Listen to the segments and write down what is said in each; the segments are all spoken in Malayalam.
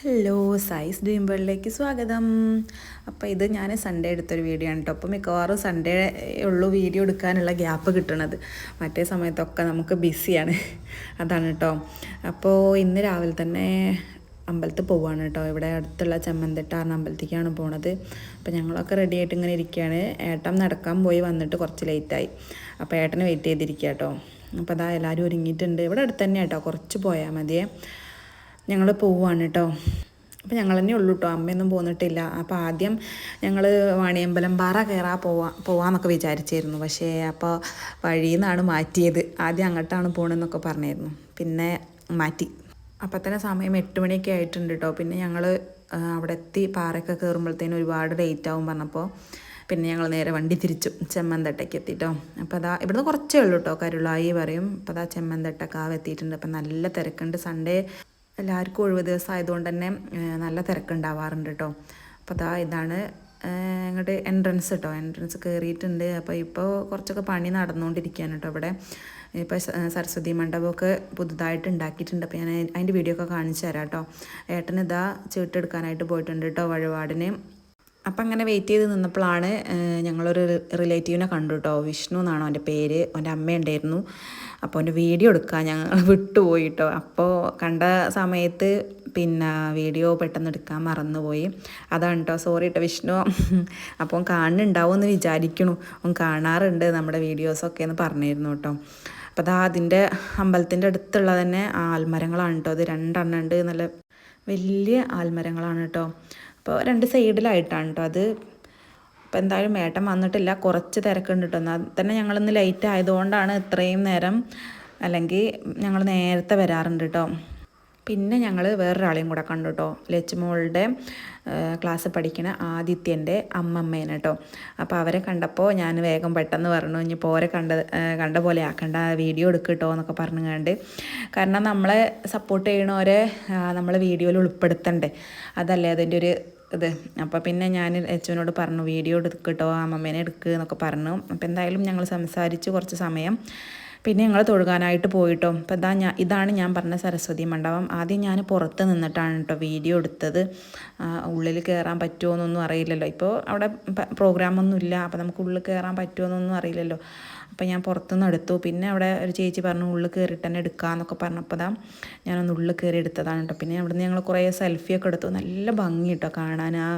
ഹലോ സൈസ് ഡ്രീം വേൾഡിലേക്ക് സ്വാഗതം. അപ്പോൾ ഇത് ഞാൻ സൺഡേ എടുത്തൊരു വീഡിയോ ആണ് കേട്ടോ അപ്പോൾ മിക്കവാറും സൺഡേ ഉള്ളൂ വീഡിയോ എടുക്കാനുള്ള ഗ്യാപ്പ് കിട്ടണത്. മറ്റേ സമയത്തൊക്കെ നമുക്ക് ബിസിയാണ് അതാണ് കേട്ടോ അപ്പോൾ ഇന്ന് രാവിലെ തന്നെ അമ്പലത്തിൽ പോവാണ് കേട്ടോ ഇവിടെ അടുത്തുള്ള ചെമ്മന്തിട്ടാറിന് അമ്പലത്തേക്കാണ് പോണത്. അപ്പോൾ ഞങ്ങളൊക്കെ റെഡി ആയിട്ട് ഇങ്ങനെ ഇരിക്കുകയാണ് ഏട്ടൻ നടക്കാൻ പോയി വന്നിട്ട് കുറച്ച് ലേറ്റായി അപ്പോൾ ഏട്ടനെ വെയിറ്റ് ചെയ്തിരിക്കുക കേട്ടോ അപ്പോൾ അതാ എല്ലാവരും ഒരുങ്ങിയിട്ടുണ്ട്. ഇവിടെ അടുത്ത് തന്നെ കേട്ടോ കുറച്ച് പോയാൽ മതിയേ. ഞങ്ങൾ പോവുകയാണ് കേട്ടോ അപ്പോൾ ഞങ്ങൾ തന്നെ ഉള്ളൂ കേട്ടോ അമ്മയൊന്നും പോന്നിട്ടില്ല. അപ്പോൾ ആദ്യം ഞങ്ങൾ വാണിയമ്പലം പാറ കയറാൻ പോവാ പോവാന്നൊക്കെ വിചാരിച്ചായിരുന്നു പക്ഷേ അപ്പോൾ വഴിയിൽ നിന്നാണ് മാറ്റിയത്. ആദ്യം അങ്ങോട്ടാണ് പോകണമെന്നൊക്കെ പറഞ്ഞിരുന്നു. പിന്നെ മാറ്റി. അപ്പം തന്നെ സമയം എട്ട് മണിയൊക്കെ ആയിട്ടുണ്ട് കേട്ടോ പിന്നെ ഞങ്ങൾ അവിടെ എത്തി പാറയൊക്കെ കയറുമ്പോഴത്തേനും ഒരുപാട് ലേറ്റ് ആവും പറഞ്ഞപ്പോൾ പിന്നെ ഞങ്ങൾ നേരെ വണ്ടി തിരിച്ചു ചെമ്മന്തട്ടയ്ക്ക് എത്തിട്ടോ അപ്പോൾ അതാ ഇവിടുന്ന് കുറച്ചേ ഉള്ളൂ കേട്ടോ കരുളായി പറയും. അപ്പോൾ അതാ ചെമ്മന്തട്ടക്കാവ് എത്തിയിട്ടുണ്ട്. അപ്പം നല്ല തിരക്കുണ്ട്. സൺഡേ എല്ലാവർക്കും ഒഴിവ് ദിവസം ആയതുകൊണ്ട് തന്നെ നല്ല തിരക്കുണ്ടാവാറുണ്ട് കേട്ടോ അപ്പോൾ അതാ ഇതാണ് ഇങ്ങോട്ട് എൻട്രൻസ് കേട്ടോ എൻട്രൻസ് കയറിയിട്ടുണ്ട് അപ്പോൾ ഇപ്പോൾ കുറച്ചൊക്കെ പണി നടന്നുകൊണ്ടിരിക്കുകയാണ് കേട്ടോ ഇവിടെ. ഇപ്പോൾ സരസ്വതി മണ്ഡപമൊക്കെ പുതുതായിട്ട് ഉണ്ടാക്കിയിട്ടുണ്ട്. അപ്പോൾ ഞാൻ അതിന്റെ വീഡിയോ ഒക്കെ കാണിച്ചു തരാം കേട്ടോ ഏട്ടനിതാ ചീട്ടെടുക്കാനായിട്ട് പോയിട്ടുണ്ട് കേട്ടോ വഴിപാടിന്. അപ്പം അങ്ങനെ വെയിറ്റ് ചെയ്ത് നിന്നപ്പോഴാണ് ഞങ്ങളൊരു റിലേറ്റീവിനെ കണ്ടു കേട്ടോ വിഷ്ണു എന്നാണ് അവന്റെ പേര്. അവന്റെ അമ്മ ഉണ്ടായിരുന്നു. അപ്പോൾ അവന്റെ വീഡിയോ എടുക്കാൻ ഞങ്ങൾ വിട്ടുപോയി കേട്ടോ അപ്പോൾ കണ്ട സമയത്ത് പിന്നെ വീഡിയോ പെട്ടെന്ന് എടുക്കാൻ മറന്നുപോയി. അതാണ് കേട്ടോ സോറി കേട്ടോ വിഷ്ണു. അപ്പോൾ കാണുന്നുണ്ടാവും എന്ന് വിചാരിക്കണു. അവൻ കാണാറുണ്ട് നമ്മുടെ വീഡിയോസൊക്കെ എന്ന് പറഞ്ഞിരുന്നു കേട്ടോ അപ്പോൾ അതാ അതിന്റെ അമ്പലത്തിന്റെ അടുത്തുള്ള തന്നെ ആൽമരങ്ങളാണ് കേട്ടോ അത് രണ്ടെണ്ണം ഉണ്ട്. നല്ല വലിയ ആൽമരങ്ങളാണ് കേട്ടോ അപ്പോൾ രണ്ട് സൈഡിലായിട്ടാണ് കേട്ടോ അത് അപ്പോൾ എന്തായാലും ഏട്ടൻ വന്നിട്ടില്ല. കുറച്ച് തിരക്കുണ്ട് കേട്ടോ എന്നാൽ തന്നെ ഞങ്ങളിന്ന് ലൈറ്റ് ആയതുകൊണ്ടാണ് ഇത്രയും നേരം അല്ലെങ്കിൽ ഞങ്ങൾ നേരത്തെ വരാറുണ്ട് കേട്ടോ പിന്നെ ഞങ്ങൾ വേറൊരാളെയും കൂടെ കണ്ടു കേട്ടോ ലച്ചുമോളുടെ ക്ലാസ് പഠിക്കുന്ന ആദിത്യന്റെ അമ്മമ്മേനെ കേട്ടോ അപ്പോൾ അവരെ കണ്ടപ്പോൾ ഞാൻ വേഗം പെട്ടെന്ന് പറഞ്ഞു ഇനി പോരെ കണ്ട കണ്ട പോലെ ആക്കണ്ട വീഡിയോ എടുക്കട്ടോ എന്നൊക്കെ പറഞ്ഞു കണ്ട് കാരണം നമ്മളെ സപ്പോർട്ട് ചെയ്യണവരെ നമ്മൾ വീഡിയോയിൽ ഉൾപ്പെടുത്തണ്ടേ. അതല്ലേ അതിന്റെ ഒരു ഇത്. അപ്പോൾ പിന്നെ ഞാൻ അച്ഛനോട് പറഞ്ഞു വീഡിയോ എടുക്കട്ടോ അമ്മമ്മേനെ എടുക്കുക എന്നൊക്കെ പറഞ്ഞു. അപ്പോൾ എന്തായാലും ഞങ്ങൾ സംസാരിച്ച് കുറച്ച് സമയം പിന്നെ ഞങ്ങൾ തൊഴുകാനായിട്ട് പോയിട്ടോ. അപ്പോൾ ഇതാ ഞാൻ ഇതാണ് ഞാൻ പറഞ്ഞ സരസ്വതി മണ്ഡപം. ആദ്യം ഞാൻ പുറത്ത് നിന്നിട്ടാണ് കേട്ടോ വീഡിയോ എടുത്തത്. ഉള്ളിൽ കയറാൻ പറ്റുമോ എന്നൊന്നും അറിയില്ലല്ലോ. ഇപ്പോൾ അവിടെ പ്രോഗ്രാമൊന്നുമില്ല. പ്രോഗ്രാമൊന്നും അപ്പോൾ നമുക്ക് ഉള്ളിൽ കയറാൻ പറ്റുമോ എന്നൊന്നും അറിയില്ലല്ലോ. അപ്പോൾ ഞാൻ പുറത്തുനിന്ന് എടുത്തു. പിന്നെ അവിടെ ഒരു ചേച്ചി പറഞ്ഞു ഉള്ളിൽ കയറിയിട്ട് തന്നെ എടുക്കാമെന്നൊക്കെ പറഞ്ഞപ്പോൾ ദാ ഞാനൊന്ന് ഉള്ളിൽ കയറി എടുത്തതാണ് കേട്ടോ. പിന്നെ അവിടുന്ന് ഞങ്ങൾ കുറേ സെൽഫിയൊക്കെ എടുത്തു. നല്ല ഭംഗി കേട്ടോ കാണാൻ. ആ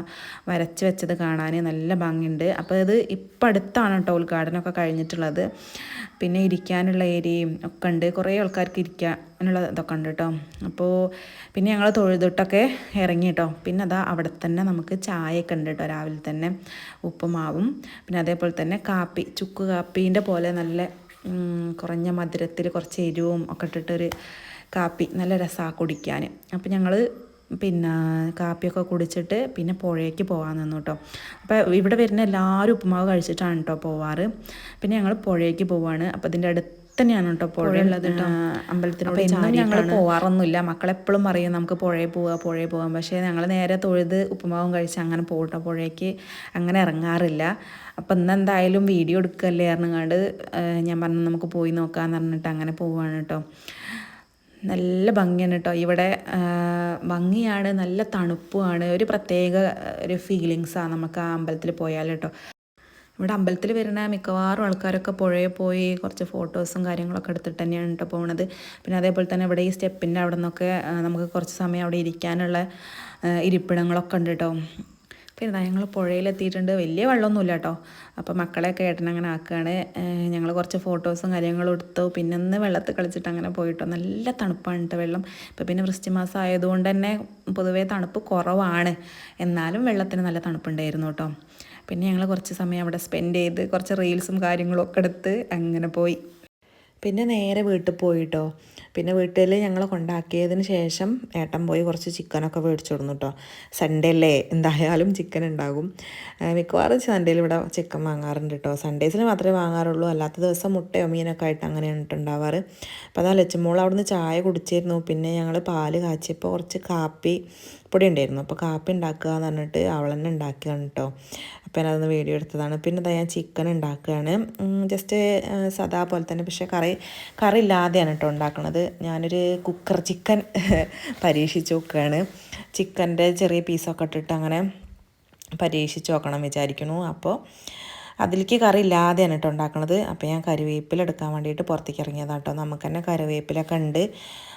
വരച്ച് വെച്ചത് കാണാൻ നല്ല ഭംഗിയുണ്ട്. അപ്പോൾ ഇത് ഇപ്പം അടുത്താണ് കേട്ടോ ഉദ്ഘാടനമൊക്കെ കഴിഞ്ഞിട്ടുള്ളത്. പിന്നെ ഇരിക്കാനുള്ള ഏരിയയും ഒക്കെ ഉണ്ട്. കുറേ ആൾക്കാർക്ക് ഇരിക്കാനുള്ള ഇതൊക്കെ ഉണ്ട് കേട്ടോ. അപ്പോൾ പിന്നെ ഞങ്ങൾ തൊഴുതിട്ടൊക്കെ ഇറങ്ങി കേട്ടോ. പിന്നെ അതാ അവിടെ തന്നെ നമുക്ക് ചായയൊക്കെ ഉണ്ട് കേട്ടോ രാവിലെ തന്നെ. ഉപ്പുമാവും. പിന്നെ അതേപോലെ തന്നെ കാപ്പി ചുക്ക് കാപ്പീന്റെ പോലെ നല്ല കുറഞ്ഞ മധുരത്തിൽ കുറച്ച് എരിവും ഒക്കെ ഇട്ടിട്ടൊരു കാപ്പി നല്ല രസമാണ് കുടിക്കാൻ. അപ്പോൾ ഞങ്ങൾ പിന്നെ കാപ്പിയൊക്കെ കുടിച്ചിട്ട് പിന്നെ പുഴയ്ക്ക് പോകാൻ നിന്നു കേട്ടോ. അപ്പോൾ ഇവിടെ വരുന്ന എല്ലാവരും ഉപ്പുമാവ് കഴിച്ചിട്ടാണ് കേട്ടോ പോവാറ്. പിന്നെ ഞങ്ങൾ പുഴയ്ക്ക് പോവാണ്. അപ്പോൾ ഇതിന്റെ അടുത്ത് തന്നെയാണ് കേട്ടോ പുഴയുള്ളത് അമ്പലത്തിനോട് ഞങ്ങൾ പോവാറൊന്നുമില്ല. മക്കളെപ്പോഴും പറയും നമുക്ക് പുഴയിൽ പോവുക പുഴയിൽ പോകാം പക്ഷേ ഞങ്ങൾ നേരെ തൊഴുത് ഉപ്പുമാവും കഴിച്ച് അങ്ങനെ പോകട്ടോ പുഴയ്ക്ക്. അങ്ങനെ ഇറങ്ങാറില്ല. അപ്പം ഇന്ന് എന്തായാലും വീഡിയോ എടുക്കല്ലേ ഇറങ്ങാണ്ട് ഞാൻ പറഞ്ഞു നമുക്ക് പോയി നോക്കാമെന്ന് പറഞ്ഞിട്ട് അങ്ങനെ പോവാണ് കേട്ടോ. നല്ല ഭംഗിയാണ് കേട്ടോ. ഇവിടെ ഭംഗിയാണ് നല്ല തണുപ്പുമാണ്. ഒരു പ്രത്യേക ഒരു ഫീലിങ്സാണ് നമുക്ക് ആ അമ്പലത്തിൽ പോയാൽ കേട്ടോ. ഇവിടെ അമ്പലത്തിൽ വരുന്ന മിക്കവാറും ആൾക്കാരൊക്കെ പുഴയിൽ പോയി കുറച്ച് ഫോട്ടോസും കാര്യങ്ങളൊക്കെ എടുത്തിട്ട് തന്നെയാണ് കേട്ടോ പോകുന്നത് പിന്നെ അതേപോലെ തന്നെ ഇവിടെ ഈ സ്റ്റെപ്പിന്റെ അവിടെ നിന്നൊക്കെ നമുക്ക് കുറച്ച് സമയം അവിടെ ഇരിക്കാനുള്ള ഇരിപ്പിടങ്ങളൊക്കെ ഉണ്ട് കേട്ടോ പിന്നെ ഞങ്ങൾ പുഴയിലെത്തിയിട്ടുണ്ട് വലിയ വെള്ളമൊന്നുമില്ല കേട്ടോ അപ്പോൾ മക്കളെയൊക്കെ ഏട്ടൻ അങ്ങനെ ആക്കുകയാണ്. ഞങ്ങൾ കുറച്ച് ഫോട്ടോസും കാര്യങ്ങളും എടുത്തു. പിന്നെ ഒന്ന് വെള്ളത്തിൽ കളിച്ചിട്ട് അങ്ങനെ പോയിട്ടോ. നല്ല തണുപ്പാണ് കേട്ടോ വെള്ളം. ഇപ്പോൾ പിന്നെ വൃഷ്ടിമാസം മാസം ആയതുകൊണ്ട് തന്നെ പൊതുവേ തണുപ്പ് കുറവാണ്. എന്നാലും വെള്ളത്തിന് നല്ല തണുപ്പുണ്ടായിരുന്നു കേട്ടോ പിന്നെ ഞങ്ങൾ കുറച്ച് സമയം അവിടെ സ്പെൻഡ് ചെയ്ത് കുറച്ച് റീൽസും കാര്യങ്ങളും ഒക്കെ എടുത്ത് അങ്ങനെ പോയി. പിന്നെ നേരെ വീട്ടിൽ പോയിട്ടോ. പിന്നെ വീട്ടിൽ ഞങ്ങൾ കൊണ്ടാക്കിയതിന് ശേഷം ഏട്ടൻ പോയി കുറച്ച് ചിക്കനൊക്കെ മേടിച്ചു കൊടുന്നു കേട്ടോ സൺഡേ അല്ലേ? എന്തായാലും ചിക്കൻ ഉണ്ടാകും. മിക്കവാറും സൺഡേയിൽ ഇവിടെ ചിക്കൻ വാങ്ങാറുണ്ട് കേട്ടോ സൺഡേസിൽ മാത്രമേ വാങ്ങാറുള്ളൂ. അല്ലാത്ത ദിവസം മുട്ടയോ മീനൊക്കെ ആയിട്ട് അങ്ങനെ ഉണ്ടാവാറ്. അപ്പോൾ അതാ ലച്ചുമോൾ അവിടുന്ന് ചായ കുടിച്ചിരുന്നു. പിന്നെ ഞങ്ങൾ പാൽ കാച്ചിയപ്പോൾ കുറച്ച് കാപ്പി പൊടി ഉണ്ടായിരുന്നു. അപ്പോൾ കാപ്പി ഉണ്ടാക്കുക എന്ന് പറഞ്ഞിട്ട് അവൾ തന്നെ ഉണ്ടാക്കുകയാണ് കേട്ടോ അപ്പം ഞാനതൊന്ന് വീഡിയോ എടുത്തതാണ്. പിന്നെ ഞാൻ ചിക്കൻ ഉണ്ടാക്കുകയാണ്. ജസ്റ്റ് സദാ പോലെ തന്നെ. പക്ഷേ കറി കറി ഇല്ലാതെയാണ് കേട്ടോ ഉണ്ടാക്കുന്നത് ഞാനൊരു കുക്കർ ചിക്കൻ പരീക്ഷിച്ച് നോക്കുകയാണ്. ചിക്കന്റെ ചെറിയ പീസൊക്കെ ഇട്ടിട്ട് അങ്ങനെ പരീക്ഷിച്ച് നോക്കണം വിചാരിക്കുന്നു. അപ്പോൾ അതിലേക്ക് കറി ഇല്ലാതെയാണ് കേട്ടോ ഉണ്ടാക്കണത്. അപ്പോൾ ഞാൻ കറിവേപ്പില എടുക്കാൻ വേണ്ടിയിട്ട് പുറത്തേക്ക് ഇറങ്ങിയതാണ് കേട്ടോ. നമുക്ക് തന്നെ കറിവേപ്പിലൊക്കെ ഉണ്ട്.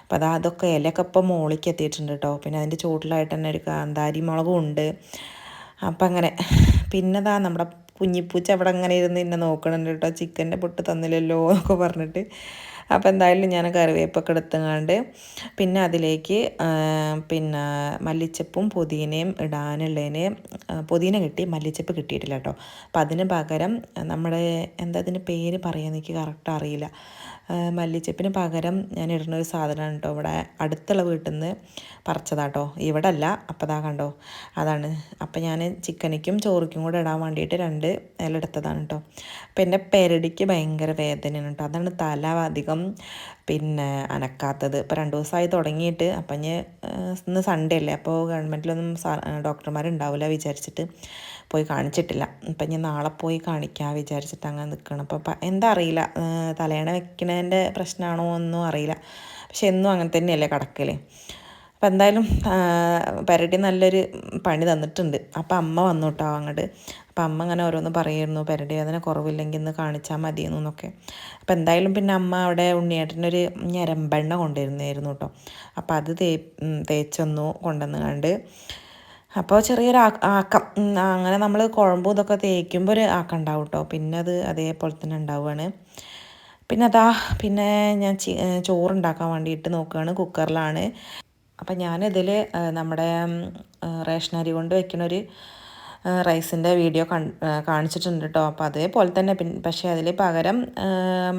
അപ്പോൾ അതാ അതൊക്കെ ഇലയൊക്കെ ഇപ്പോൾ മോളിക്ക് എത്തിയിട്ടുണ്ട് കേട്ടോ. പിന്നെ അതിന്റെ ചുവട്ടിലായിട്ട് തന്നെ ഒരു കാന്താരി മുളകും ഉണ്ട്. അപ്പം അങ്ങനെ. പിന്നെ ദാ നമ്മുടെ കുഞ്ഞിപ്പൂച്ച അവിടെ അങ്ങനെ ഇരുന്ന് എന്നെ നോക്കണുണ്ട് കേട്ടോ. ചിക്കന്റെ പൊട്ട് തന്നില്ലല്ലോ എന്നൊക്കെ പറഞ്ഞിട്ട്. അപ്പോൾ എന്തായാലും ഞാൻ കറിവേപ്പൊക്കെ എടുത്തുകൊണ്ട് പിന്നെ അതിലേക്ക് പിന്നെ മല്ലിച്ചപ്പും പുതിനയും ഇടാനുള്ളതിന് പുതിന കിട്ടി മല്ലിച്ചപ്പ് കിട്ടിയിട്ടില്ല കേട്ടോ. അപ്പം അതിന് പകരം നമ്മുടെ എന്താ അതിന് പേര് പറയാൻ എനിക്ക് കറക്റ്റ് അറിയില്ല. മല്ലിച്ചപ്പിന് പകരം ഞാൻ ഇടുന്ന ഒരു സാധനമാണ് കേട്ടോ. ഇവിടെ അടുത്തുള്ള വീട്ടിൽ നിന്ന് പറിച്ചതാട്ടോ ഇവിടെ അല്ല അപ്പം അതാ കണ്ടോ. അതാണ്. അപ്പം ഞാൻ ചിക്കനിക്കും ചോറിക്കും കൂടെ ഇടാൻ വേണ്ടിയിട്ട് രണ്ട് ഇല എടുത്തതാണ് കേട്ടോ. അപ്പം എന്റെ പെരടിക്ക് ഭയങ്കര വേദനയാണ് കേട്ടോ. അതാണ് തല അധികം പിന്നെ അനക്കാത്തത്. ഇപ്പോൾ രണ്ട് ദിവസമായി തുടങ്ങിയിട്ട്. അപ്പം ഞാൻ ഇന്ന് സൺഡേ അല്ലേ? അപ്പോൾ ഗവൺമെന്റിലൊന്നും ഡോക്ടർമാരുണ്ടാവില്ല വിചാരിച്ചിട്ട് പോയി കാണിച്ചിട്ടില്ല. അപ്പം ഞാൻ നാളെ പോയി കാണിക്കാൻ വിചാരിച്ചിട്ട് അങ്ങനെ നിൽക്കണം അപ്പോൾ എന്താ അറിയില്ല. തലേണ വെക്കണതിന്റെ പ്രശ്നമാണോ ഒന്നും അറിയില്ല. പക്ഷെ എന്നും അങ്ങനെ തന്നെയല്ലേ കിടക്കൽ അപ്പം എന്തായാലും പെരടി നല്ലൊരു പണി തന്നിട്ടുണ്ട്. അപ്പം അമ്മ വന്നു കേട്ടോ അങ്ങോട്ട് അപ്പം അമ്മ അങ്ങനെ ഓരോന്ന് പറയുന്നു പെരടി വേദന കുറവില്ലെങ്കിൽ ഇന്ന് കാണിച്ചാൽ മതിയെന്നു എന്നൊക്കെ. അപ്പം എന്തായാലും പിന്നെ അമ്മ അവിടെ ഉണ്ണിയേട്ടനൊരു ഞരമ്പെണ്ണ കൊണ്ടുവരുന്നായിരുന്നു കേട്ടോ. അപ്പം അത് തേ തേച്ചൊന്നു കൊണ്ടുവന്ന് കണ്ട്. അപ്പോൾ ചെറിയൊരു ആക്കം അങ്ങനെ നമ്മൾ കുഴമ്പും ഇതൊക്കെ തേക്കുമ്പോൾ ഒരു ആക്കം ഉണ്ടാവും കേട്ടോ. പിന്നെ അത് അതേപോലെ തന്നെ ഉണ്ടാവുകയാണ്. പിന്നെ അതാ പിന്നെ ഞാൻ ചോറുണ്ടാക്കാൻ വേണ്ടിയിട്ട് നോക്കുകയാണ് കുക്കറിലാണ്. അപ്പം ഞാനിതിൽ നമ്മുടെ റേഷൻ അരി കൊണ്ട് വെക്കണൊരു റൈസിന്റെ വീഡിയോ കാണിച്ചിട്ടുണ്ട് കേട്ടോ അപ്പോൾ അതേപോലെ തന്നെ പിന്നെ പക്ഷേ അതിൽ പകരം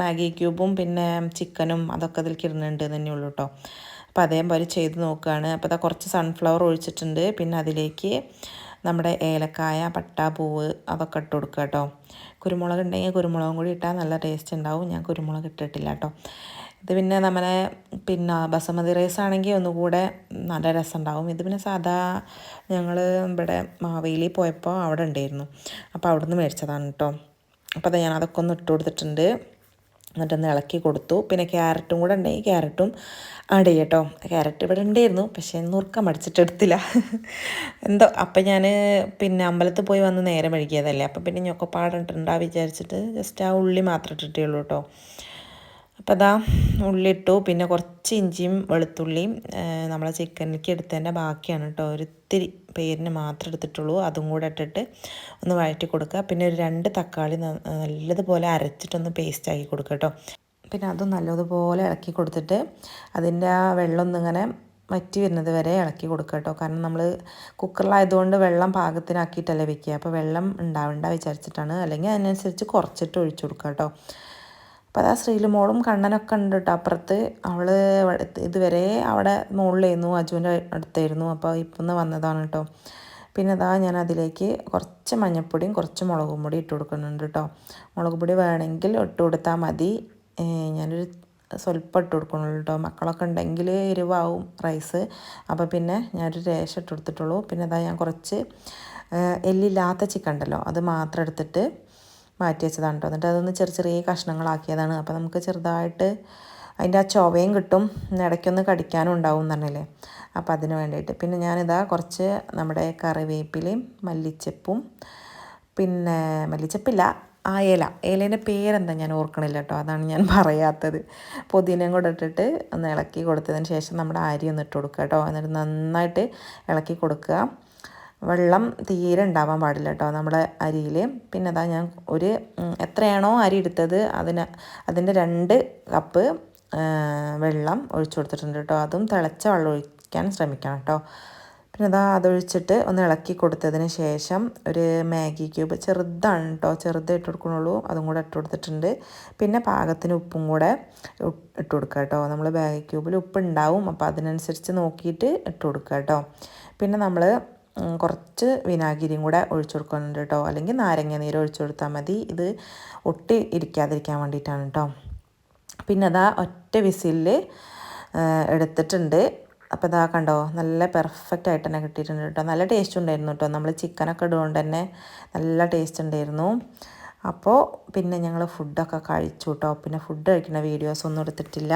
മാഗി ക്യൂബും പിന്നെ ചിക്കനും അതൊക്കെ അതിൽ ഇടുന്നുണ്ട് തന്നെ ഉള്ളൂ കേട്ടോ അപ്പോൾ അതേപോലെ ചെയ്ത് നോക്കുകയാണ് അപ്പോൾ അതാ കുറച്ച് സൺഫ്ലവർ ഒഴിച്ചിട്ടുണ്ട്. പിന്നെ അതിലേക്ക് നമ്മുടെ ഏലക്കായ പട്ട പൂവ് അതൊക്കെ ഇട്ട് കൊടുക്കുക കേട്ടോ കുരുമുളക് ഉണ്ടെങ്കിൽ കുരുമുളകും കൂടി ഇട്ടാൽ നല്ല ടേസ്റ്റ് ഉണ്ടാവും. ഞാൻ കുരുമുളക് ഇട്ടിട്ടില്ല കേട്ടോ ഇത് പിന്നെ നമ്മളെ പിന്നെ ബസമതി റൈസ് ആണെങ്കിൽ ഒന്നുകൂടെ നല്ല രസം ഉണ്ടാവും ഇത് പിന്നെ സാധാ ഞങ്ങൾ ഇവിടെ മാവേലി പോയപ്പോൾ അവിടെ ഉണ്ടായിരുന്നു അപ്പോൾ അവിടെ നിന്ന് മേടിച്ചതാണ് കേട്ടോ അപ്പോൾ അത് ഞാൻ അതൊക്കെ ഒന്ന് ഇട്ട് കൊടുത്തിട്ടുണ്ട്. എന്നിട്ടൊന്ന് ഇളക്കി കൊടുത്തു. പിന്നെ ക്യാരറ്റും കൂടെ ഉണ്ടെങ്കിൽ ക്യാരറ്റും ആഡ് ചെയ്യട്ടോ. ക്യാരറ്റ് ഇവിടെ ഉണ്ടായിരുന്നു പക്ഷേ നുറുക്കം മടിച്ചിട്ടെടുത്തില്ല എന്തോ അപ്പം ഞാൻ പിന്നെ അമ്പലത്തിൽ പോയി വന്ന് നേരെ മെഴുകിയതല്ലേ അപ്പം പിന്നെ ഞൊക്കെ പാടിട്ടുണ്ടാ വിചാരിച്ചിട്ട് ജസ്റ്റ് ആ ഉള്ളി മാത്രം ഇട്ടിട്ടേ ഉള്ളൂ കേട്ടോ അപ്പോൾ അതാ ഉള്ളിട്ടു. പിന്നെ കുറച്ച് ഇഞ്ചിയും വെളുത്തുള്ളിയും നമ്മളെ ചിക്കനിലേക്ക് എടുത്തതിന്റെ ബാക്കിയാണ് കേട്ടോ. ഒരിത്തിരി പേരിന് മാത്രം എടുത്തിട്ടുള്ളൂ. അതും കൂടെ ഇട്ടിട്ട് ഒന്ന് വഴറ്റി കൊടുക്കുക. പിന്നെ ഒരു രണ്ട് തക്കാളി നല്ലതുപോലെ അരച്ചിട്ടൊന്ന് പേസ്റ്റ് ആക്കി കൊടുക്കുക കേട്ടോ. പിന്നെ അതും നല്ലതുപോലെ ഇളക്കി കൊടുത്തിട്ട് അതിന്റെ ആ വെള്ളം ഒന്നിങ്ങനെ വറ്റി വരുന്നത് വരെ ഇളക്കി കൊടുക്കുക കേട്ടോ. കാരണം നമ്മൾ കുക്കറിലായതുകൊണ്ട് വെള്ളം പാകത്തിനാക്കിയിട്ടല്ലേ വെക്കുക. അപ്പോൾ വെള്ളം ഉണ്ടാവണ്ട വിചാരിച്ചിട്ടാണ്. അല്ലെങ്കിൽ അതിനനുസരിച്ച് കുറച്ചിട്ട് ഒഴിച്ചു കൊടുക്കുക കേട്ടോ. അപ്പോൾ അതാ ശ്രീലുമോളും കണ്ണനൊക്കെ ഉണ്ട് കേട്ടോ അപ്പുറത്ത് അവൾ ഇതുവരെ അവിടെ മുകളിലായിരുന്നു അജുവിന്റെ അടുത്തായിരുന്നു. അപ്പോൾ ഇപ്പം വന്നതാണ് കേട്ടോ പിന്നെ അതാ ഞാൻ അതിലേക്ക് കുറച്ച് മഞ്ഞൾപ്പൊടിയും കുറച്ച് മുളകും പൊടി ഇട്ട് കൊടുക്കുന്നുണ്ട് കേട്ടോ മുളക് പൊടി വേണമെങ്കിൽ ഇട്ട് കൊടുത്താൽ മതി. ഞാനൊരു സ്വല്പം ഇട്ട് കൊടുക്കണുള്ളൂ കേട്ടോ മക്കളൊക്കെ ഉണ്ടെങ്കിൽ എരിവാവും റൈസ്. അപ്പോൾ പിന്നെ ഞാനൊരു രേഷ ഇട്ട് കൊടുത്തിട്ടുള്ളൂ. പിന്നെ അതാ ഞാൻ കുറച്ച് എല്ലില്ലാത്ത ചിക്കൻ ഉണ്ടല്ലോ അത് മാത്രം എടുത്തിട്ട് മാറ്റി വെച്ചതാണ് കേട്ടോ എന്നിട്ട് അതൊന്ന് ചെറിയ ചെറിയ കഷ്ണങ്ങളാക്കിയതാണ്. അപ്പോൾ നമുക്ക് ചെറുതായിട്ട് അതിന്റെ ആ ചൊവയും കിട്ടും. ഇടയ്ക്കൊന്ന് കടിക്കാനും ഉണ്ടാവും എന്ന് എന്നല്ലേ അപ്പോൾ അതിന് വേണ്ടിയിട്ട്. പിന്നെ ഞാനിതാ കുറച്ച് നമ്മുടെ കറിവേപ്പിലയും മല്ലിച്ചപ്പും പിന്നെ മല്ലിച്ചപ്പില്ല ആ ഏല ഏലേന്റെ പേരെന്താ ഞാൻ ഓർക്കണില്ല കേട്ടോ അതാണ് ഞാൻ പറയാത്തത്. പുതിനയും കൂടെ ഇട്ടിട്ട് ഒന്ന് ഇളക്കി കൊടുത്തതിന് ശേഷം നമ്മുടെ അരി ഒന്ന് ഇട്ട് കൊടുക്കുക കേട്ടോ എന്നിട്ട് നന്നായിട്ട് ഇളക്കി കൊടുക്കുക. വെള്ളം തീരെ ഉണ്ടാവാൻ പാടില്ല കേട്ടോ നമ്മുടെ അരിയിൽ പിന്നെ അതാ ഞാൻ ഒരു എത്രയാണോ അരി എടുത്തത് അതിന് അതിന്റെ രണ്ട് കപ്പ് വെള്ളം ഒഴിച്ചു കൊടുത്തിട്ടുണ്ട് കേട്ടോ. അതും തിളച്ച വെള്ളം ഒഴിക്കാൻ ശ്രമിക്കണം കേട്ടോ. പിന്നെ അതാ അതൊഴിച്ചിട്ട് ഒന്ന് ഇളക്കി കൊടുത്തതിന് ശേഷം ഒരു മാഗി ക്യൂബ് ചെറുതാണ് കേട്ടോ. ചെറുത് ഇട്ട് കൊടുക്കണുള്ളൂ. അതും കൂടെ ഇട്ട് കൊടുത്തിട്ടുണ്ട്. പിന്നെ പാകത്തിന് ഉപ്പും കൂടെ ഇട്ട് കൊടുക്കുക കേട്ടോ. നമ്മൾ മാഗി ക്യൂബിൽ ഉപ്പ് ഉണ്ടാവും. അപ്പോൾ അതിനനുസരിച്ച് നോക്കിയിട്ട് ഇട്ട് കൊടുക്കുക കേട്ടോ. പിന്നെ നമ്മൾ കുറച്ച് വിനാഗിരിയും കൂടെ ഒഴിച്ചു കൊടുക്കുന്നുണ്ട് കേട്ടോ. അല്ലെങ്കിൽ നാരങ്ങ നീര് ഒഴിച്ചു കൊടുത്താൽ മതി. ഇത് ഒട്ടി ഇരിക്കാതിരിക്കാൻ വേണ്ടിയിട്ടാണ് കേട്ടോ. പിന്നെ അതാ ഒറ്റ വിസിലിൽ എടുത്തിട്ടുണ്ട്. അപ്പോൾ ഇതാ കണ്ടോ നല്ല പെർഫെക്റ്റ് ആയിട്ട് തന്നെ കിട്ടിയിട്ടുണ്ട് കേട്ടോ. നല്ല ടേസ്റ്റ് ഉണ്ടായിരുന്നു കേട്ടോ. നമ്മൾ ചിക്കനൊക്കെ ഇടുകൊണ്ട് തന്നെ നല്ല ടേസ്റ്റ് ഉണ്ടായിരുന്നു. അപ്പോൾ പിന്നെ ഞങ്ങൾ ഫുഡൊക്കെ കഴിച്ചു കേട്ടോ പിന്നെ ഫുഡ് കഴിക്കുന്ന വീഡിയോസ് ഒന്നും എടുത്തിട്ടില്ല.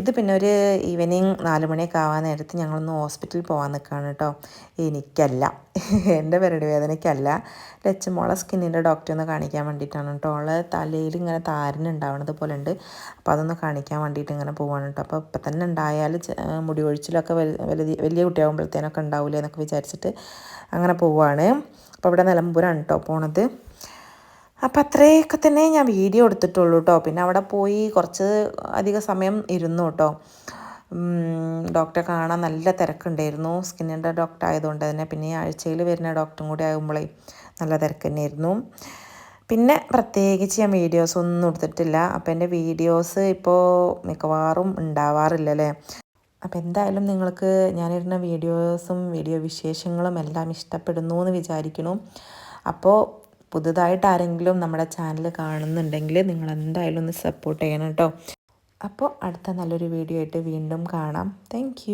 ഇത് പിന്നെ ഒരു ഈവനിങ് നാല് മണിയൊക്കെ ആവാൻ നേരത്ത് ഞങ്ങളൊന്ന് ഹോസ്പിറ്റലിൽ പോകാൻ നിൽക്കുകയാണ് കേട്ടോ എനിക്കല്ല. എന്റെ വേദനയ്ക്കല്ല. ലച്ചമോളെ സ്കിന്നിന്റെ ഡോക്ടറെ ഒന്ന് കാണിക്കാൻ വേണ്ടിയിട്ടാണ് കേട്ടോ അവളെ തലയിൽ ഇങ്ങനെ താരനുണ്ടാവണത് പോലെ ഉണ്ട്. അപ്പോൾ അതൊന്ന് കാണിക്കാൻ വേണ്ടിയിട്ട് ഇങ്ങനെ പോവാണ് കേട്ടോ അപ്പോൾ ഇപ്പം തന്നെ ഉണ്ടായാൽ മുടി ഒഴിച്ചിലൊക്കെ വലിയ വലിയ കുട്ടിയാകുമ്പോഴത്തേനൊക്കെ ഉണ്ടാവില്ലേ എന്നൊക്കെ വിചാരിച്ചിട്ട് അങ്ങനെ പോവുകയാണ് അപ്പോൾ ഇവിടെ നിലമ്പൂരാണ് കേട്ടോ പോണത്. അപ്പം അത്രയൊക്കെ തന്നെ ഞാൻ വീഡിയോ എടുത്തിട്ടുള്ളൂ കേട്ടോ പിന്നെ അവിടെ പോയി കുറച്ച് അധിക സമയം ഇരുന്നു കേട്ടോ ഡോക്ടറെ കാണാൻ നല്ല തിരക്കുണ്ടായിരുന്നു. സ്കിന്നിന്റെ ഡോക്ടർ ആയതുകൊണ്ട് തന്നെ. പിന്നെ ഈ ആഴ്ചയിൽ വരുന്ന ഡോക്ടറും കൂടി ആകുമ്പോഴേ നല്ല തിരക്ക് തന്നെയായിരുന്നു. പിന്നെ പ്രത്യേകിച്ച് ഞാൻ വീഡിയോസ് ഒന്നും എടുത്തിട്ടില്ല. അപ്പോൾ എന്റെ വീഡിയോസ് ഇപ്പോൾ മിക്കവാറും ഉണ്ടാവാറില്ല അല്ലേ? അപ്പോൾ എന്തായാലും നിങ്ങൾക്ക് ഞാനിരുന്ന വീഡിയോസും വീഡിയോ വിശേഷങ്ങളും എല്ലാം ഇഷ്ടപ്പെടുന്നു എന്ന് വിചാരിക്കുന്നു. അപ്പോൾ പുതുതായിട്ട് ആരെങ്കിലും നമ്മുടെ ചാനൽ കാണുന്നുണ്ടെങ്കിൽ നിങ്ങൾ എന്തായാലും ഒന്ന് സപ്പോർട്ട് ചെയ്യണം കേട്ടോ. അപ്പോൾ അടുത്ത നല്ലൊരു വീഡിയോ ആയിട്ട് വീണ്ടും കാണാം. താങ്ക്